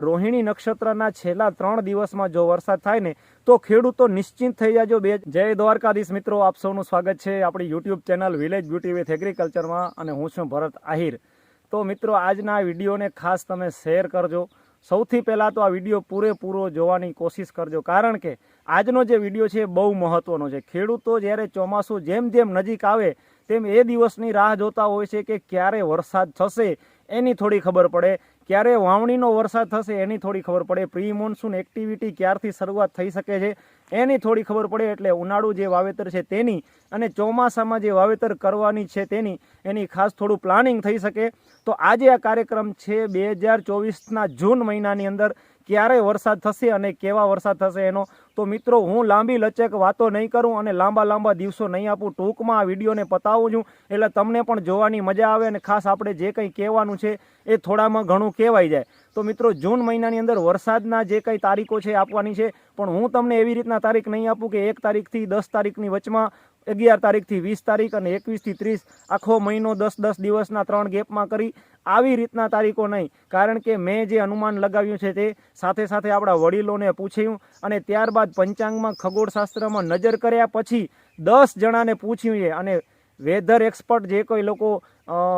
રોહિણી નક્ષત્રના છેલ્લા ત્રણ દિવસમાં જો વરસાદ થાય ને, તો ખેડૂતો નિશ્ચિંત થઈ જાજો બે જય દ્વારકાધીશ મિત્રો, આપ સૌનું સ્વાગત છે આપણી YouTube channel village beauty with એગ્રીકલ્ચરમાં અને હું છું ભરત આહિર. તો મિત્રો, આજના વિડીયોને ખાસ તમે શેર કરજો. સૌથી પહેલાં તો આ વીડિયો પૂરેપૂરો જોવાની કોશિશ કરજો. કારણ કે આજનો જે વીડિયો છે એ બહુ મહત્ત્વનો છે. ખેડૂતો જ્યારે ચોમાસું જેમ જેમ નજીક આવે, તેમ એ દિવસની રાહ જોતા હોય છે કે ક્યારે વરસાદ થશે, એની થોડી ખબર પડે. ક્યારે વાવણીનો વરસાદ થશે એની થોડી ખબર પડે. પ્રી મોન્સૂન એક્ટિવિટી ક્યારથી શરૂઆત થઈ શકે છે એની થોડી ખબર પડે એટલે ઉનાળુ જે વાવેતર છે તેની અને ચોમાસામાં જે વાવેતર કરવાની છે તેની, એની ખાસ થોડું પ્લાનિંગ થઈ શકે. તો આજે આ કાર્યક્રમ છે બે હજાર ચોવીસના જૂન મહિનાની અંદર. ક્યારે વરસાદ થશે અને કેવા વરસાદ થશે એનો? તો મિત્રો, હું લાંબી લચક વાતો નહીં કરું અને લાંબા લાંબા દિવસો નહીં આપું. ટૂંકમાં આ વિડીયોને પતાવું છું. એટલે તમને પણ જોવાની મજા આવે અને ખાસ આપણે જે કંઈ કહેવાનું છે એ થોડામાં ઘણું કહેવાય જાય. તો મિત્રો, જૂન મહિનાની અંદર વરસાદના જે કંઈ તારીખો છે આપવાની છે. પણ હું તમને એવી રીતના તારીખ નહીં આપું કે એક તારીખથી દસ તારીખની વચમાં અગિયાર તારીખથી વીસ તારીખ અને એકવીસથી ત્રીસ આખો મહિનો દસ દસ દિવસના ત્રણ ગેપમાં કરી આવી રીતના તારીખો નહીં. કારણ કે મેં જે અનુમાન લગાવ્યું છે તે સાથે સાથે આપણા વડીલોને પૂછ્યું અને ત્યારબાદ પંચાંગમાં ખગોળશાસ્ત્રમાં નજર કર્યા પછી દસ જણાને પૂછ્યું છે અને વેધર એક્સપર્ટ જે કોઈ લોકો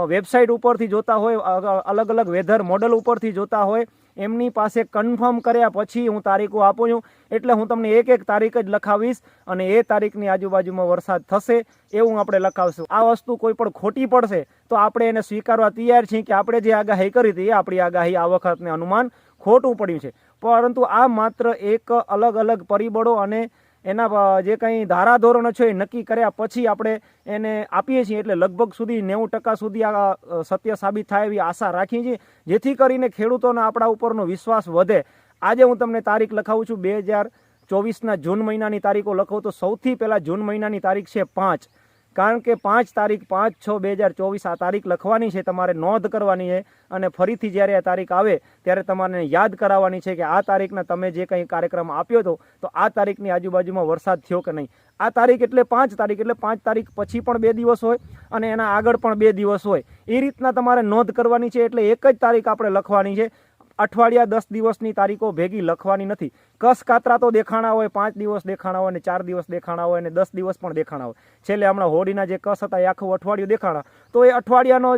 વેબસાઇટ ઉપરથી જોતા હોય અલગ અલગ વેધર મોડલ ઉપરથી જોતા હોય એમની પાસે કન્ફર્મ કર્યા પછી હું તારીખો આપું છું. એટલે હું તમને એક એક તારીખ જ લખાવીશ અને એ તારીખની આજુબાજુમાં વરસાદ થશે એવું આપણે લખાવશું. આ વસ્તુ કોઈ પણ ખોટી પડશે તો આપણે એને સ્વીકારવા તૈયાર છીએ કે આપણે જે આગાહી કરી હતી એ આપણી આગાહી આ વખતને અનુમાન ખોટું પડ્યું છે. પરંતુ આ માત્ર એક અલગ અલગ પરિબળો અને એના જે કંઈ ધારાધોરણો છે એ નક્કી કર્યા પછી આપણે એને આપીએ છીએ એટલે લગભગ સુધી નેવું ટકા સુધી આ સત્ય સાબિત થાય એવી આશા રાખીએ છીએ, જેથી કરીને ખેડૂતોનો આપણા ઉપરનો વિશ્વાસ વધે. આજે હું તમને તારીખ લખાવું છું, બે હજાર ચોવીસના જૂન મહિનાની તારીખો લખો તો સૌથી પહેલાં જૂન મહિનાની તારીખ છે પાંચ. કારણ કે પાંચ તારીખ પાંચ છ બે હજાર ચોવીસ આ તારીખ લખવાની છે, તમારે નોંધ કરવાની છે અને ફરીથી જ્યારે આ તારીખ આવે ત્યારે તમારે યાદ કરાવવાની છે કે આ તારીખના તમે જે કંઈ કાર્યક્રમ આપ્યો હતો, તો આ તારીખની આજુબાજુમાં વરસાદ થયો કે નહીં? આ તારીખ એટલે પાંચ તારીખ, એટલે પાંચ તારીખ પછી પણ બે દિવસ હોય અને એના આગળ પણ બે દિવસ હોય. એ રીતના તમારે નોંધ કરવાની છે, એટલે એક જ તારીખ આપણે લખવાની છે. અઠવાડિયા દસ દિવસની તારીખો ભેગી લખવાની નથી. કસ કાતરા તો દેખાણા હોય, પાંચ દિવસ દેખાણા હોય અને ચાર દિવસ દેખાણા હોય અને દસ દિવસ પણ દેખાણા હોય. છેલ્લે હમણાં હોળીના જે કસ હતા, એ આખું અઠવાડિયું દેખાણા. તો એ અઠવાડિયાનો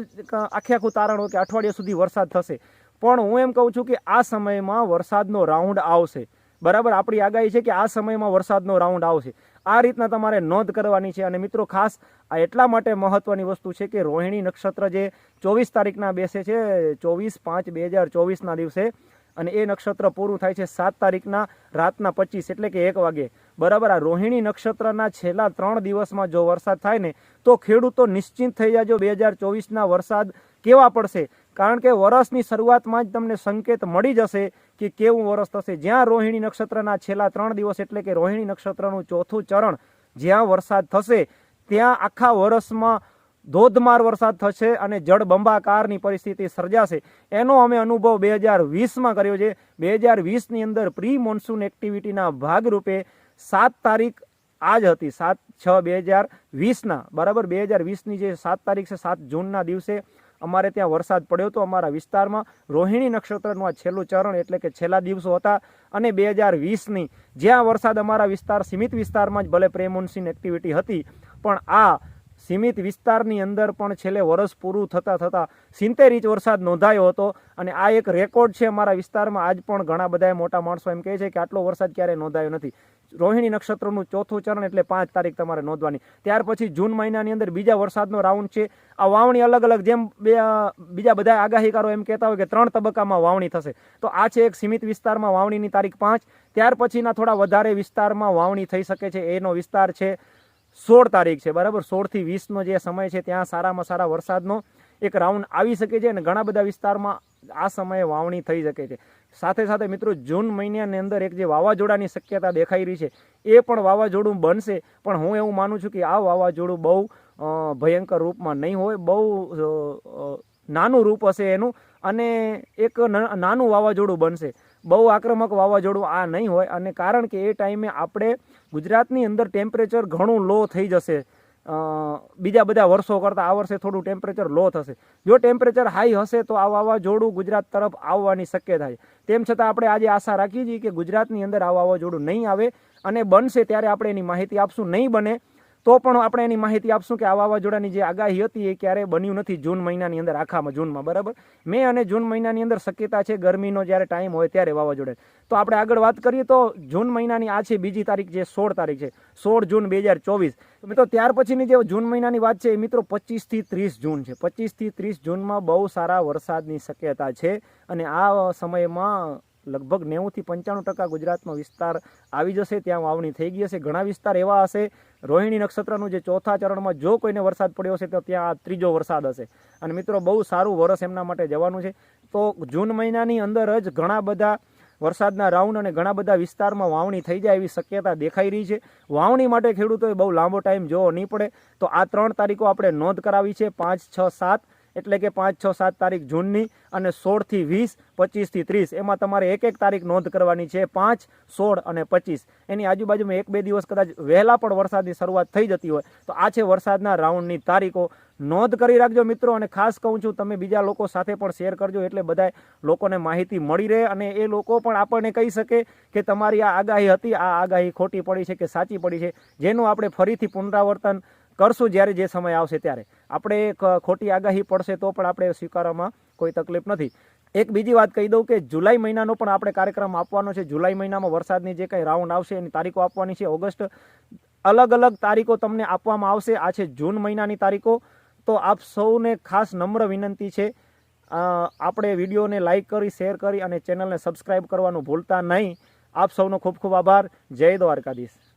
આખે આખું તારણ હોય કે અઠવાડિયા સુધી વરસાદ થશે. પણ હું એમ કહું છું કે આ સમયમાં વરસાદનો રાઉન્ડ આવશે. બરાબર? આપણી આગાહી છે કે આ સમયમાં વરસાદનો રાઉન્ડ આવશે. આ રીતના તમારે નોંધ કરવાની છે. અને મિત્રો, ખાસ આ એટલા માટે મહત્વની વસ્તુ છે કે રોહિણી નક્ષત્ર જે ચોવીસ તારીખના બેસે છે, ચોવીસ પાંચ બે હજાર ચોવીસના દિવસે, અને એ નક્ષત્ર પૂરું થાય છે સાત તારીખના રાતના પચીસ, એટલે કે એક વાગે. બરાબર, આ રોહિણી નક્ષત્રના છેલ્લા ત્રણ દિવસમાં જો વરસાદ થાય ને, તો ખેડૂતો નિશ્ચિંત થઈ જાજો. બે હજાર ચોવીસના વરસાદ કેવા પડશે? કારણ કે વરસની શરૂઆતમાં જ તમને સંકેત મળી જશે કે કેવું વરસ થશે. જ્યાં રોહિણી નક્ષત્રના છેલ્લા ત્રણ દિવસ એટલે કે રોહિણી નક્ષત્રનું ચોથું ચરણ જ્યાં વરસાદ થશે, ત્યાં આખા વર્ષમાં ધોધમાર વરસાદ થશે અને જળબંબાકારની પરિસ્થિતિ સર્જાશે. એનો અમે અનુભવ બે હજાર વીસમાં કર્યો છે. બે હજાર વીસની અંદર પ્રી મોન્સૂન એક્ટિવિટીના ભાગરૂપે સાત તારીખ આજ હતી, સાત છ બે હજાર વીસના. બરાબર, બે હજાર વીસની જે સાત તારીખ છે, સાત જૂનના દિવસે અમારે ત્યાં વરસાદ પડ્યો હતો અમારા વિસ્તારમાં. રોહિણી નક્ષત્રનું આ છેલ્લું ચરણ એટલે કે છેલ્લા દિવસો હતા અને બે હજાર વીસની જ્યાં વરસાદ અમારા વિસ્તાર, સીમિત વિસ્તારમાં જ ભલે પ્રેમોન્સીન એક્ટિવિટી હતી, પણ આ સીમિત વિસ્તારની અંદર પણ છેલ્લે વરસ પૂરું થતાં થતાં સિત્તેર ઇંચ વરસાદ નોંધાયો હતો. અને આ એક રેકોર્ડ છે અમારા વિસ્તારમાં. આજ પણ ઘણા બધા મોટા માણસો એમ કહે છે કે આટલો વરસાદ ક્યારેય નોંધાયો નથી. રોહિણી નક્ષત્રનું ચોથું ચરણ એટલે પાંચ તારીખ તમારે નોંધવાની. ત્યાર પછી જૂન મહિનાની અંદર બીજા વરસાદનો રાઉન્ડ છે. આ વાવણી અલગ અલગ જેમ બે બીજા બધા આગાહીકારો એમ કહેતા હોય કે ત્રણ તબક્કામાં વાવણી થશે. તો આ છે એક સીમિત વિસ્તારમાં વાવણીની તારીખ પાંચ. ત્યાર પછીના થોડા વધારે વિસ્તારમાં વાવણી થઈ શકે છે. એનો વિસ્તાર છે સોળ તારીખ છે. બરાબર? સોળથી વીસનો જે સમય છે, ત્યાં સારામાં સારા વરસાદનો એક રાઉન્ડ આવી શકે છે અને ઘણા બધા વિસ્તારમાં આ સમયે વાવણી થઈ શકે છે. સાથે સાથે મિત્રો, જૂન મહિનાની અંદર એક જે વાવાઝોડાની શક્યતા દેખાઈ રહી છે, એ પણ વાવાઝોડું બનશે. પણ હું એવું માનું છું કે આ વાવાઝોડું બહુ ભયંકર રૂપમાં નહીં હોય, બહુ નાનું રૂપ હશે એનું અને એક નાનું વાવાઝોડું બનશે. બહુ આક્રમક વાવાઝોડું આ નહીં હોય અને કારણ કે એ ટાઈમે આપણે ગુજરાતની અંદર ટેમ્પરેચર ઘણું લો થઈ જશે. બીજા બધા વર્ષો કરતાં આ વર્ષે થોડું ટેમ્પરેચર લો થશે. જો ટેમ્પરેચર હાઈ હશે તો આ વાવાઝોડું ગુજરાત તરફ આવવાની શક્યતા છે. તેમ છતાં આપણે આજે આશા રાખીએ છીએ કે ગુજરાતની અંદર આ વાવાઝોડું નહીં આવે અને બનશે ત્યારે આપણે એની માહિતી આપશું. નહીં બને તો પણ આપણે એની માહિતી આપશું કે આ વાવાઝોડાની જે આગાહી હતી એ ક્યારે બન્યું નથી જૂન મહિનાની અંદર, આખામાં જૂનમાં, બરાબર? મે અને જૂન મહિનાની અંદર શક્યતા છે ગરમીનો જ્યારે ટાઈમ હોય ત્યારે વાવાઝોડે. તો આપણે આગળ વાત કરીએ તો જૂન મહિનાની આ છે બીજી તારીખ જે સોળ તારીખ છે, સોળ જૂન બે હજાર ચોવીસ. મિત્રો, ત્યાર પછીની જે જૂન મહિનાની વાત છે એ મિત્રો પચીસથી ત્રીસ જૂન છે. પચીસથી ત્રીસ જૂનમાં બહુ સારા વરસાદની શક્યતા છે અને આ સમયમાં લગભગ નેવુંથી પંચાણું ટકા ગુજરાતનો વિસ્તાર આવી જશે, ત્યાં વાવણી થઈ ગઈ હશે. ઘણા વિસ્તાર એવા હશે, રોહિણી નક્ષત્રનું જે ચોથા ચરણમાં જો કોઈને વરસાદ પડ્યો હશે, તો ત્યાં આ ત્રીજો વરસાદ હશે. અને મિત્રો, બહુ સારું વરસ એમના માટે જવાનું છે. તો જૂન મહિનાની અંદર જ ઘણા બધા વરસાદના રાઉન્ડ અને ઘણા બધા વિસ્તારમાં વાવણી થઈ જાય એવી શક્યતા દેખાઈ રહી છે. વાવણી માટે ખેડૂતોએ બહુ લાંબો ટાઈમ જોવો નહીં પડે. તો આ ત્રણ તારીખો આપણે નોંધ કરાવી છે. પાંચ, છ, સાત એટલે કે પાંચ, છ, સાત તારીખ જૂનની અને સોળથી વીસ, પચીસથી ત્રીસ. એમાં તમારે એક એક તારીખ નોંધ કરવાની છે, પાંચ, સોળ અને પચીસ. એની આજુબાજુમાં એક, બે દિવસ કદાચ વહેલા પણ વરસાદની શરૂઆત થઈ જતી હોય, તો આ છે વરસાદના રાઉન્ડની તારીખો. નોંધ કરી રાખજો મિત્રો, અને ખાસ કહું છું, તમે બીજા લોકો સાથે પણ શેર કરજો, એટલે બધા લોકોને માહિતી મળી રહે, અને એ લોકો પણ આપણને કહી શકે કે તમારી આ આગાહી હતી, આ આગાહી ખોટી પડી છે કે સાચી પડી છે. જેનું આપણે ફરીથી પુનરાવર્તન કરશું જ્યારે જે સમય આવશે ત્યારે. આપણે ખોટી આગાહી પડશે તો પણ આપણે સ્વીકારવામાં કોઈ તકલીફ નથી. એક બીજી વાત કહી દઉં કે જુલાઈ મહિનાનો પણ આપણે કાર્યક્રમ આપવાનો છે. જુલાઈ મહિનામાં વરસાદની જે કંઈ રાઉન્ડ આવશે એની તારીખો આપવાની છે. ઓગસ્ટ અલગ અલગ તારીખો તમને આપવામાં આવશે. આ છે જૂન મહિનાની તારીખો. તો આપ સૌને ખાસ નમ્ર વિનંતી છે. આપણે વિડીયોને લાઈક કરી, શેર કરી અને ચેનલને સબસ્ક્રાઈબ કરવાનું ભૂલતા નહીં. આપ સૌનો ખૂબ ખૂબ આભાર. જય દ્વારકાધીશ.